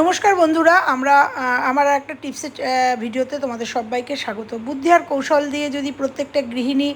নমস্কার বন্ধুরা, আমরা আমার একটা টিপসের ভিডিওতে তোমাদের সবাইকে স্বাগত। বুদ্ধি আর কৌশল দিয়ে যদি প্রত্যেকটা গৃহিণী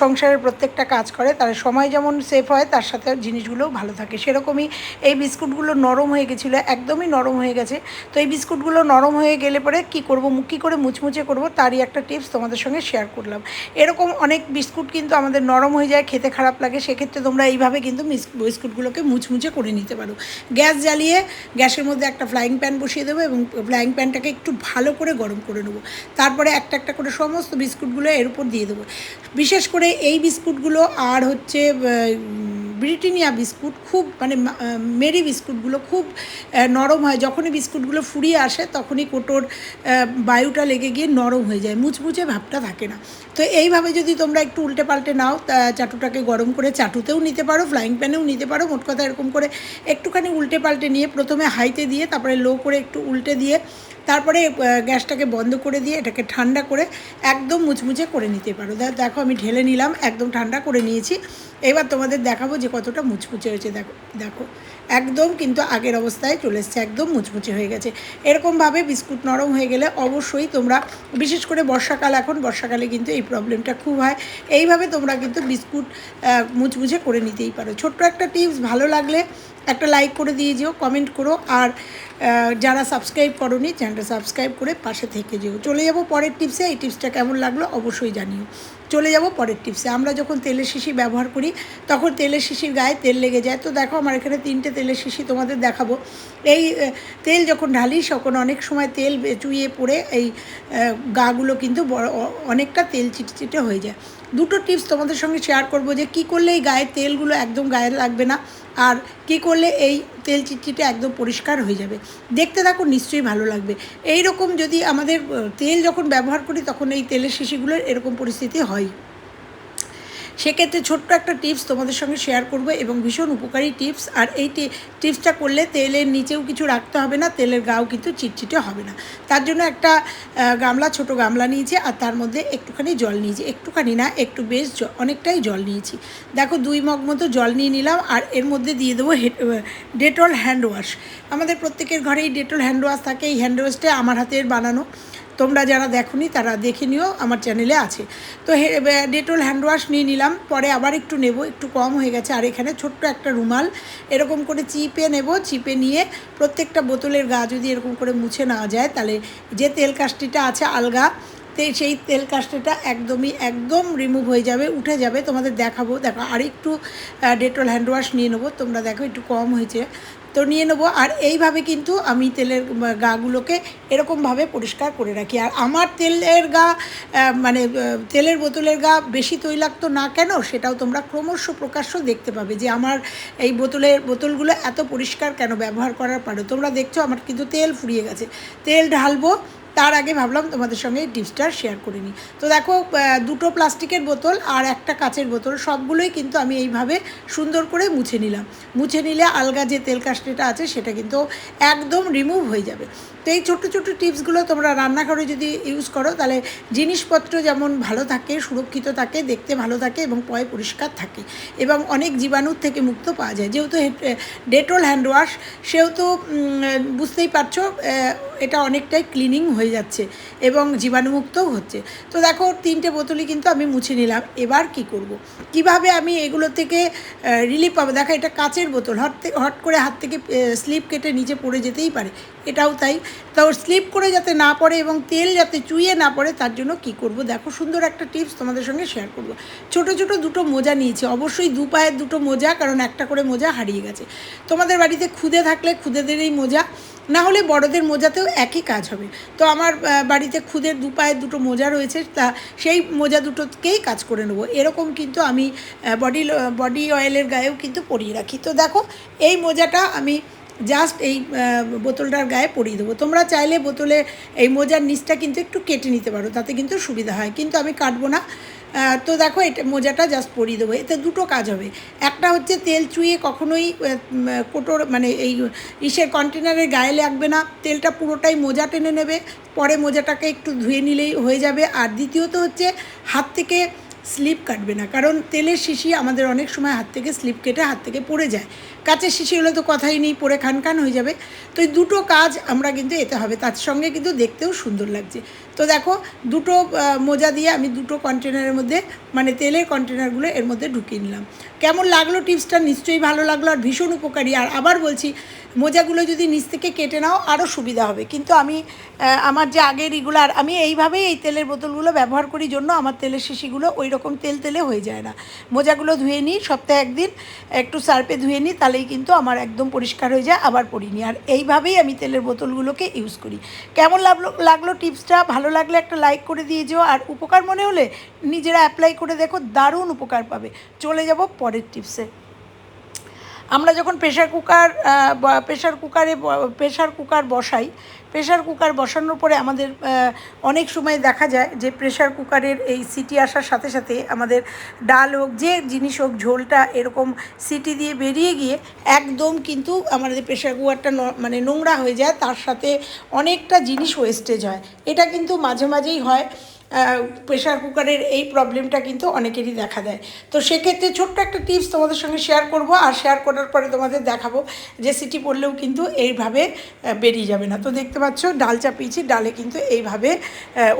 সংসারের প্রত্যেকটা কাজ করে তার সময় যেমন সেফ হয়, তার সাথে জিনিসগুলোও ভালো থাকে। সেরকমই এই বিস্কুটগুলো নরম হয়ে গেছিল, একদমই নরম হয়ে গেছে। তো এই বিস্কুটগুলো নরম হয়ে গেলে পরে কি করব কী করে মুচমুচে করব, তারই একটা টিপস তোমাদের সঙ্গে শেয়ার করলাম। এরকম অনেক বিস্কুট কিন্তু আমাদের নরম হয়ে যায়, খেতে খারাপ লাগে, সেক্ষেত্রে তোমরা এইভাবে কিন্তু বিস্কুটগুলোকে মুচমুচে করে নিতে পারো। গ্যাস জ্বালিয়ে, গ্যাসের মধ্যে একটা ফ্রাইং প্যান বসিয়ে দেবো এবং ফ্লাইং প্যানটাকে একটু ভালো করে গরম করে নেব। তারপরে একটা একটা করে সমস্ত বিস্কুটগুলো এর উপর দিয়ে দেবো। বিশেষ করে এই বিস্কুটগুলো আর হচ্ছে ব্রিটানিয়া বিস্কুট খুব মানে মেরি বিস্কুটগুলো খুব নরম হয়। যখনই বিস্কুটগুলো ফুরিয়ে আসে, তখনই কোটোর বায়ুটা লেগে গিয়ে নরম হয়ে যায়। মুচমুচে ভাবটা থাকে না। তো এইভাবে যদি তোমরা একটু উল্টে পাল্টে নাও চাটুটাকে গরম করে চাটুতেও নিতে পারো ফ্লাইং প্যানেও নিতে পারো। মোট কথা এরকম করে একটুখানি উল্টে পাল্টে নিয়ে প্রথমে হাইতে দিয়ে, তারপরে লো করে একটু উল্টে দিয়ে তারপরে গ্যাসটাকে বন্ধ করে দিয়ে এটাকে ঠান্ডা করে একদম মুচমুচে করে নিতে পারো। দেখো আমি ঢেলে নিলাম, একদম ঠান্ডা করে নিয়েছি। এবার তোমাদের দেখাবো যে কতটা মুচমুচে হয়েছে, দেখো দেখো। একদম কিন্তু আগের অবস্থায় চলে এসছে, একদম মুচমুচে হয়ে গেছে। এরকমভাবে বিস্কুট নরম হয়ে গেলে অবশ্যই তোমরা, বিশেষ করে বর্ষাকাল, এখন বর্ষাকালে কিন্তু এই প্রবলেমটা খুব হয়। এইভাবে তোমরা কিন্তু বিস্কুট মুচমুচে করে নিতেই পারো। ছোট্ট একটা টিপস, ভালো লাগলে একটা লাইক করে দিয়ে যেও কমেন্ট করো আর যারা সাবস্ক্রাইব করোনি চ্যানেলটা সাবস্ক্রাইব করে পাশে থেকে যেও। চলে যাব পরের টিপসে এই টিপসটা কেমন লাগল অবশ্যই জানিও। চলে যাব পরের টিপসে আমরা যখন তেলের শিশি ব্যবহার করি, তখন তেলের শিশির গায়ে তেল লেগে যায়। তো দেখো আমার এখানে তিনটে তেলের শিশি তোমাদের দেখাবো। এই তেল যখন ঢালি, তখন অনেক সময় তেল চুইয়ে পড়ে এই গাগুলো কিন্তু বড় অনেকটা তেল চিটচিটে হয়ে যায়। দুটো টিপস তোমাদের সঙ্গে শেয়ার করব যে কি করলে এই গায়ের তেলগুলো একদম গায়ে লাগবে না আর কি করলে এই তেল চিটচিটে একদম পরিষ্কার হয়ে যাবে। দেখতে থাকো, নিশ্চয়ই ভালো লাগবে। এই রকম যদি আমাদের তেল যখন ব্যবহার করি তখন এই তেলের শিশিগুলোর এরকম পরিস্থিতি হয়। সেক্ষেত্রে ছোট্ট একটা টিপস তোমাদের সঙ্গে শেয়ার করব এবং ভীষণ উপকারী টিপস। আর এই টিপসটা করলে তেলের নিচেও কিছু রাখতে হবে না, তেলের গাও কিন্তু চিটচিটে হবে না। তার জন্য একটা গামলা, ছোট গামলা নিয়েছি আর তার মধ্যে একটুখানি জল নিয়েছি। একটুখানি না, একটু বেশ অনেকটাই জল নিয়েছি। দেখো দুই মগ মতো জল নিয়ে নিলাম আর এর মধ্যে দিয়ে দেবো ডেটল হ্যান্ড ওয়াশ আমাদের প্রত্যেকের ঘরেই ডেটল হ্যান্ড ওয়াশ থাকে, এই হ্যান্ড ওয়াশটা আমার হাতের বানানো। তোমরা যারা দেখোনি, তারা দেখে নিও, আমার চ্যানেলে আছে। তো ডেটল হ্যান্ড ওয়াশ নিয়ে নিলাম, পরে আবার একটু নেব, একটু কম হয়ে গেছে। আর এখানে ছোট্ট একটা রুমাল, এরকম করে চিপে নেব, চিপে নিয়ে প্রত্যেকটা বোতলের গা যদি এরকম করে মুছে নেওয়া যায়, তাহলে যে তেল কাষ্টিটা আছে আলগা, তে, সেই তেল কাষ্টিটা একদমই, একদম রিমুভ হয়ে যাবে, উঠে যাবে। তোমাদের দেখাবো, দেখো আর একটু ডেটল হ্যান্ড ওয়াশ নিয়ে নেব। তোমরা দেখো, একটু কম হয়েছে। তো নিয়ে নেব। আর এইভাবে কিন্তু আমি তেলের গাগুলোকে এরকমভাবে পরিষ্কার করে রাখি। আর আমার তেলের গা মানে তেলের বোতলের গা বেশি তৈলাক্ত না কেন সেটাও তোমরা ক্রমশ প্রকাশ্য দেখতে পাবে যে আমার এই বোতলের, বোতলগুলো এত পরিষ্কার কেন ব্যবহার করার পারো। তোমরা দেখছ আমার কিন্তু তেল ফুরিয়ে গেছে। তেল ঢালবো তার আগে ভাবলাম তোমাদের সঙ্গে এই টিপসটা শেয়ার করে নিই। তো দেখো দুটো প্লাস্টিকের বোতল আর একটা কাচের বোতল, সবগুলোই কিন্তু আমি এইভাবে সুন্দর করে মুছে নিলাম। মুছে নিলে আলগা যে তেল কাস্টিটা আছে, সেটা কিন্তু একদম রিমুভ হয়ে যাবে। তো এই ছোট্ট ছোট্ট টিপসগুলো তোমরা রান্নাঘরে যদি ইউজ করো, তাহলে জিনিসপত্র যেমন ভালো থাকে, সুরক্ষিত থাকে, দেখতে ভালো থাকে এবং পয় পরিষ্কার থাকে এবং অনেক জীবাণুর থেকে মুক্ত পাওয়া যায়। যেহেতু ডেটল হ্যান্ড ওয়াশ সেহেতু বুঝতেই পারছ এটা অনেকটাই ক্লিনিং হয়ে যাচ্ছে এবং জীবাণুমুক্তও হচ্ছে। তো দেখো, তিনটে বোতলই কিন্তু আমি মুছে নিলাম। এবার কি করব। কীভাবে আমি এগুলো থেকে রিলিফ পাবো? দেখো, এটা কাচের বোতল। হট হট করে হাত থেকে স্লিপ কেটে নিচে পড়ে যেতেই পারে। এটাও তাই। তো স্লিপ করে যাতে না পড়ে এবং তেল যাতে চুইয়ে না পড়ে, তার জন্য কি করব? দেখো, সুন্দর একটা টিপস তোমাদের সঙ্গে শেয়ার করব। ছোট ছোট দুটো মোজা নিয়েছি। অবশ্যই দু পায়ের দুটো মোজা, কারণ একটা করে মোজা হারিয়ে গেছে। তোমাদের বাড়িতে খুদে থাকলে খুদেদেরই মোজা, না হলে বড়দের মোজাতেও একই কাজ হবে। তো আমার বাড়িতে খুদের দু পায়ের দুটো মোজা রয়েছে, তা সেই মোজা দুটোকেই কাজ করে নেব। এরকম কিন্তু আমি বডি বডি অয়েলের গায়েও কিন্তু পরিয়ে রাখি। তো দেখো, এই মোজাটা আমি জাস্ট এই বোতলটার গায়ে পরিয়ে দেবো। তোমরা চাইলে বোতলে এই মোজার নিচটা কিন্তু একটু কেটে নিতে পারো, তাতে কিন্তু সুবিধা হয়। কিন্তু আমি কাটবো না। তো দেখো এটা মোজাটা জাস্ট পরিয়ে দেবো। এতে দুটো কাজ হবে। একটা হচ্ছে তেল চুইয়ে কখনোই কোটোর মানে এই ইসের কন্টেনারের গায়ে লাগবে না। তেলটা পুরোটাই মোজা টেনে নেবে। পরে মোজাটাকে একটু ধুয়ে নিলেই হয়ে যাবে। আর দ্বিতীয়ত হচ্ছে হাত থেকে স্লিপ কাটবে না। কারণ তেলের শিশি আমাদের অনেক সময় হাত থেকে স্লিপ কেটে হাত থেকে পড়ে যায়। কাচের শিশি হলে তো কথাই নেই পরে খান খান হয়ে যাবে। তো এই দুটো কাজ আমরা কিন্তু এতে হবে। তার সঙ্গে কিন্তু দেখতেও সুন্দর লাগছে। তো দেখো, দুটো মোজা দিয়ে আমি দুটো কন্টেনারের মধ্যে মানে তেলের কন্টেনারগুলো এর মধ্যে ঢুকিয়ে নিলাম। কেমন লাগল টিপসটা? নিশ্চয়ই ভালো লাগল আর ভীষণ উপকারী। আর আবার বলছি, মোজাগুলো যদি নিচ থেকে কেটে নাও আরও সুবিধা হবে। কিন্তু আমি আমার যে আগের রেগুলার আমি এইভাবেই এই তেলের বোতলগুলো ব্যবহার করি জন্য আমার তেলের শিশিগুলো ওই রকম তেল তেলে হয়ে যায় না। মোজাগুলো ধুয়ে নিই, সপ্তাহে একদিন, একটু সার্পে ধুয়ে নিই, তাহলেই কিন্তু আমার একদম পরিষ্কার হয়ে যায়, আবার পরিনি। আর এইভাবেই আমি তেলের বোতলগুলোকে ইউজ করি। কেমন লাগল লাগল টিপসটা? ভালো লাগলে একটা লাইক করে দিয়ে যেও, আর উপকার মনে হলে নিজেরা অ্যাপ্লাই করে দেখো, দারুণ উপকার পাবে। চলে যাব পরের টিপসে আমরা যখন প্রেশার কুকার প্রেশার কুকারে প্রেশার কুকার বসাই প্রেশার কুকার বসানোর পরে আমাদের অনেক সময় দেখা যায় যে প্রেশার কুকারের এই সিটি আসার সাথে সাথে আমাদের ডাল হোক, যে জিনিস হোক, ঝোলটা এরকম সিটি দিয়ে বেরিয়ে গিয়ে একদম কিন্তু আমাদের প্রেশার কুকারটা মানে নোংরা হয়ে যায়, তার সাথে অনেকটা জিনিস ওয়েস্টেজ হয়। এটা কিন্তু মাঝে মাঝেই হয়। প্রেশার কুকারের এই প্রবলেমটা কিন্তু অনেকেরই দেখা দেয়। তো সেক্ষেত্রে ছোট্ট একটা টিপস তোমাদের সঙ্গে শেয়ার করব, আর শেয়ার করার পরে তোমাদের দেখাবো যে সিটি পড়লেও কিন্তু এইভাবে বেরিয়ে যাবে না। তো দেখতে পাচ্ছ ডাল চাপিয়েছি ডালে কিন্তু এইভাবে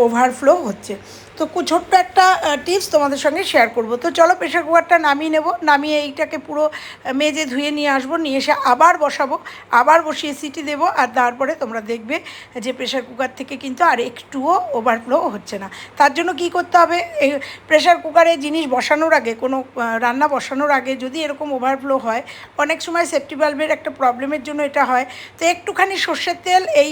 ওভারফ্লো হচ্ছে। তো ছোট্ট একটা টিপস তোমাদের সঙ্গে শেয়ার করব। তো চলো প্রেশার কুকারটা নামিয়ে নেব। নামিয়ে এইটাকে পুরো মেজে ধুয়ে নিয়ে আসব। নিয়ে এসে আবার বসাবো। আবার বসিয়ে সিটি দেবো। আর তারপরে তোমরা দেখবে যে প্রেশার কুকার থেকে কিন্তু আর একটুও ওভারফ্লো হচ্ছে না। তার জন্য কি করতে হবে? প্রেশার কুকারে জিনিস বসানোর আগে, কোনো রান্না বসানোর আগে যদি এরকম ওভারফ্লো হয়, অনেক সময় সেফটি বাল্বের একটা প্রবলেমের জন্য এটা হয়। তো একটুখানি সর্ষের তেল, এই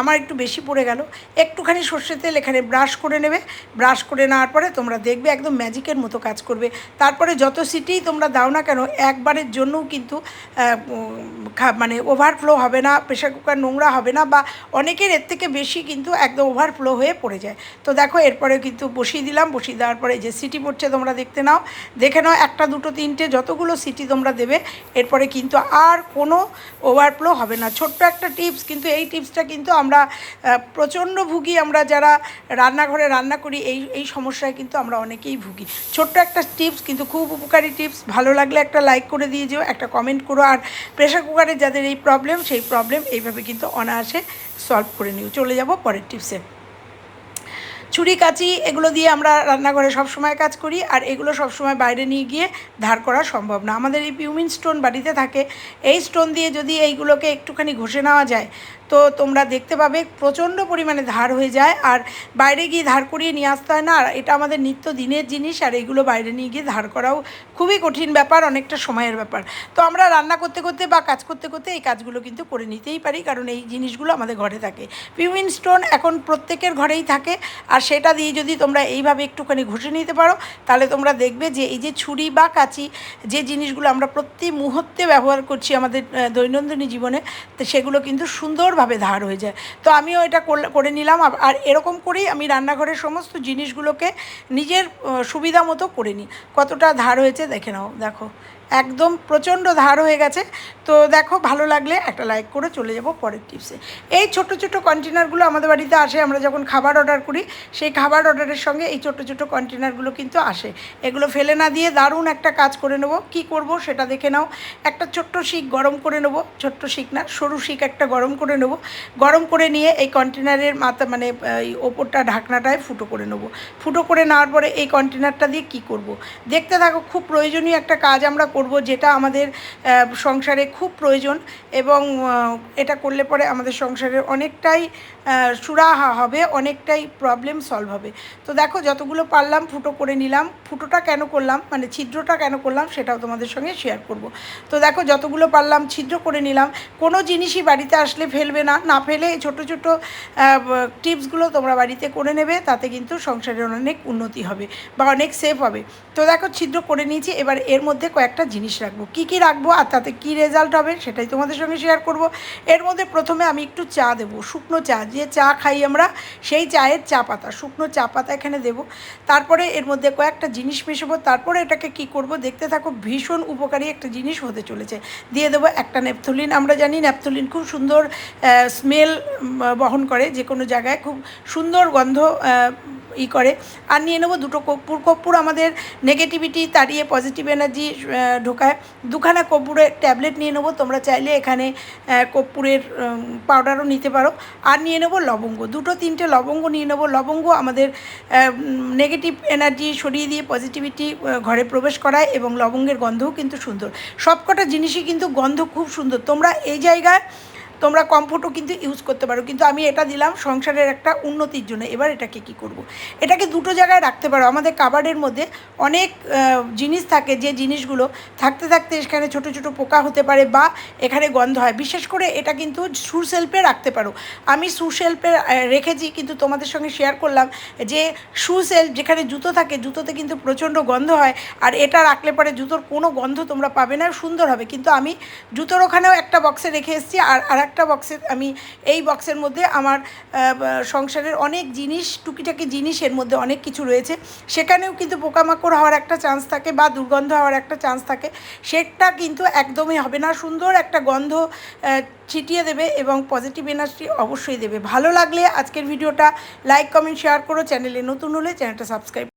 আমার একটু বেশি পড়ে গেল। একটুখানি সর্ষের তেল এখানে ব্রাশ করে নেবে। ব্রাশ করে নেওয়ার পরে তোমরা দেখবে একদম ম্যাজিকের মতো কাজ করবে। তারপরে যত সিটি তোমরা দাও না কেন, একবারের জন্যও কিন্তু মানে ওভারফ্লো হবে না প্রেশার কুকার নোংরা হবে না বা অনেকের এর থেকে বেশি কিন্তু একদম ওভারফ্লো হয়ে পড়ে যায়। তো দেখো এরপরে কিন্তু বসিয়ে দিলাম, বসিয়ে দেওয়ার পরে যে সিটি পড়ছে তোমরা দেখতে নাও। দেখে নাও, একটা, দুটো, তিনটে যতগুলো সিটি তোমরা দেবে, এরপরে কিন্তু আর কোনো ওভারফ্লো হবে না। ছোট্ট একটা টিপস কিন্তু এই টিপসটা কিন্তু আমরা প্রচণ্ড ভুগি আমরা যারা রান্নাঘরে রান্না করি এই এই সমস্যায় কিন্তু আমরা অনেকেই ভুগি। ছোট্ট একটা টিপস কিন্তু খুব উপকারী টিপস ভালো লাগলে একটা লাইক করে দিয়ে যেও, একটা কমেন্ট করো। আর প্রেশার কুকারে যাদের এই প্রবলেম সেই প্রবলেম এইভাবে কিন্তু অনায়াসে সলভ করে নিও। চলে যাব পরের টিপসে ছুরি, কাঁচি, এগুলো দিয়ে আমরা রান্নাঘরে সব সময় কাজ করি। আর এগুলো সব সময় বাইরে নিয়ে গিয়ে ধার করা সম্ভব না। আমাদের এই পিউমিন স্টোন বাড়িতে থাকে। এই স্টোন দিয়ে যদি এইগুলোকে একটুখানি ঘষে নেওয়া যায় তো তোমরা দেখতে পাবে প্রচণ্ড পরিমাণে ধার হয়ে যায়। আর বাইরে গিয়ে ধার করিয়ে নিয়ে আসতে হয় না। আর এটা আমাদের নিত্য দিনের জিনিস, আর এগুলো বাইরে নিয়ে গিয়ে ধার করাও খুবই কঠিন ব্যাপার, অনেকটা সময়ের ব্যাপার। তো আমরা রান্না করতে করতে বা কাজ করতে করতে এই কাজগুলো কিন্তু করে নিতেই পারি, কারণ এই জিনিসগুলো আমাদের ঘরে থাকে। পিউমিন স্টোন এখন প্রত্যেকের ঘরেই থাকে, আর সেটা দিয়ে যদি তোমরা এইভাবে একটুখানি ঘষে নিতে পারো, তাহলে তোমরা দেখবে যে এই যে ছুরি বা কাঁচি, যে জিনিসগুলো আমরা প্রতি মুহূর্তে ব্যবহার করছি আমাদের দৈনন্দিন জীবনে, তো সেগুলো কিন্তু সুন্দরভাবে ধার হয়ে যায়। তো আমিও এটা করে নিলাম। আর এরকম করেই আমি রান্নাঘরের সমস্ত জিনিসগুলোকে নিজের সুবিধা মতো করে নিই। কতটা ধার হয়েছে দেখে নাও। দেখো একদম প্রচণ্ড ধার হয়ে গেছে। তো দেখো, ভালো লাগলে একটা লাইক করে চলে যাব পরের টিপসে এই ছোট ছোট কন্টেনারগুলো আমাদের বাড়িতে আসে, আমরা যখন খাবার অর্ডার করি, সেই খাবার অর্ডারের সঙ্গে এই ছোট ছোট কন্টেনারগুলো কিন্তু আসে। এগুলো ফেলে না দিয়ে দারুণ একটা কাজ করে নেব। কি করব সেটা দেখে নাও। একটা ছোট্ট শিক গরম করে নেব। ছোট্ট শিক না, সরু শিক একটা গরম করে নেব। গরম করে নিয়ে এই কন্টেনারের মাথা মানে এই ওপরটা, ঢাকনাটায় ফুটো করে নেব। ফুটো করে নেওয়ার পরে এই কন্টেনারটা দিয়ে কি করব। দেখতে থাকো, খুব প্রয়োজনীয় একটা কাজ আমরা করব, যেটা আমাদের সংসারে খুব প্রয়োজন এবং এটা করলে পরে আমাদের সংসারের অনেকটাই সুরাহা হবে, অনেকটাই প্রবলেম সলভ হবে। তো দেখো, যতগুলো পারলাম, ফুটো করে নিলাম। ফুটোটা কেন করলাম? মানে ছিদ্রটা কেন করলাম? সেটাও তোমাদের সঙ্গে শেয়ার করব। তো দেখো, যতগুলো পারলাম, ছিদ্র করে নিলাম। কোনো জিনিসই বাড়িতে আসলে ফেলবে না। না ফেলে ছোটো ছোটো টিপসগুলো তোমরা বাড়িতে করে নেবে, তাতে কিন্তু সংসারের অনেক উন্নতি হবে বা অনেক সেফ হবে। তো দেখো, ছিদ্র করে নিয়েছি। এবার এর মধ্যে কয়েকটা জিনিস রাখব? কি কি রাখব আর তাতে কী রেজাল্ট হবে সেটাই তোমাদের সঙ্গে শেয়ার করব। এর মধ্যে প্রথমে আমি একটু চা দেবো, শুকনো চা। যে চা খাই আমরা, সেই চায়ের চা পাতা, শুকনো চা পাতা এখানে দেবো। তারপরে এর মধ্যে কয়েকটা জিনিস মেশাবো। তারপরে এটাকে কি করব? দেখতে থাকো, ভীষণ উপকারী একটা জিনিস হতে চলেছে। দিয়ে দেবো একটা ন্যাপথলিন আমরা জানি ন্যাপথলিন খুব সুন্দর স্মেল বহন করে যে কোনো জায়গায়। খুব সুন্দর গন্ধ ই করে। আর নিয়ে নেব দুটো কর্পূর। কর্পূর আমাদের নেগেটিভিটি তাড়িয়ে পজিটিভ এনার্জি ঢোকায়। দুখানা কর্পূরের ট্যাবলেট নিয়ে নেব। তোমরা চাইলে এখানে কর্পূরের পাউডারও নিতে পারো। আর নিয়ে নেব লবঙ্গ। দুটো তিনটে লবঙ্গ নিয়ে নেব। লবঙ্গ আমাদের নেগেটিভ এনার্জি সরিয়ে দিয়ে পজিটিভিটি ঘরে প্রবেশ করায় এবং লবঙ্গের গন্ধও কিন্তু সুন্দর। সবকটা জিনিসই কিন্তু গন্ধ খুব সুন্দর। তোমরা এই জায়গায় তোমরা কমফোর্টও কিন্তু ইউজ করতে পারো। কিন্তু আমি এটা দিলাম সংসারের একটা উন্নতির জন্য। এবার এটাকে কি করব। এটাকে দুটো জায়গায় রাখতে পারো। আমাদের কাবার্ডের মধ্যে অনেক জিনিস থাকে যে জিনিসগুলো থাকতে থাকতে এখানে ছোট ছোট পোকা হতে পারে বা এখানে গন্ধ হয়। বিশেষ করে এটা কিন্তু সেলফে রাখতে পারো। আমি সেলফে রেখেছি কিন্তু তোমাদের সঙ্গে শেয়ার করলাম যে শু সেলফ যেখানে জুতো থাকে, জুতোতে কিন্তু প্রচণ্ড গন্ধ হয় আর এটা রাখলে পরে জুতোর কোনো গন্ধ তোমরা পাবে না, সুন্দর হবে। কিন্তু আমি জুতোর ওখানেও একটা বক্সে রেখে এসেছি আর আর একটা বক্সে আমি এই বক্সের মধ্যে আমার সংসারের অনেক জিনিস, টুকিটাকি জিনিস এর মধ্যে অনেক কিছু রয়েছে। সেখানেও কিন্তু পোকামাকড় হওয়ার একটা চান্স থাকে বা দুর্গন্ধ হওয়ার একটা চান্স থাকে। সেটা কিন্তু একদমই হবে না। সুন্দর একটা গন্ধ ছিটিয়ে দেবে এবং পজিটিভ এনার্জি অবশ্যই দেবে। ভালো লাগলে আজকের ভিডিওটা লাইক কমেন্ট শেয়ার করো। চ্যানেলে নতুন হলে চ্যানেলটা সাবস্ক্রাইব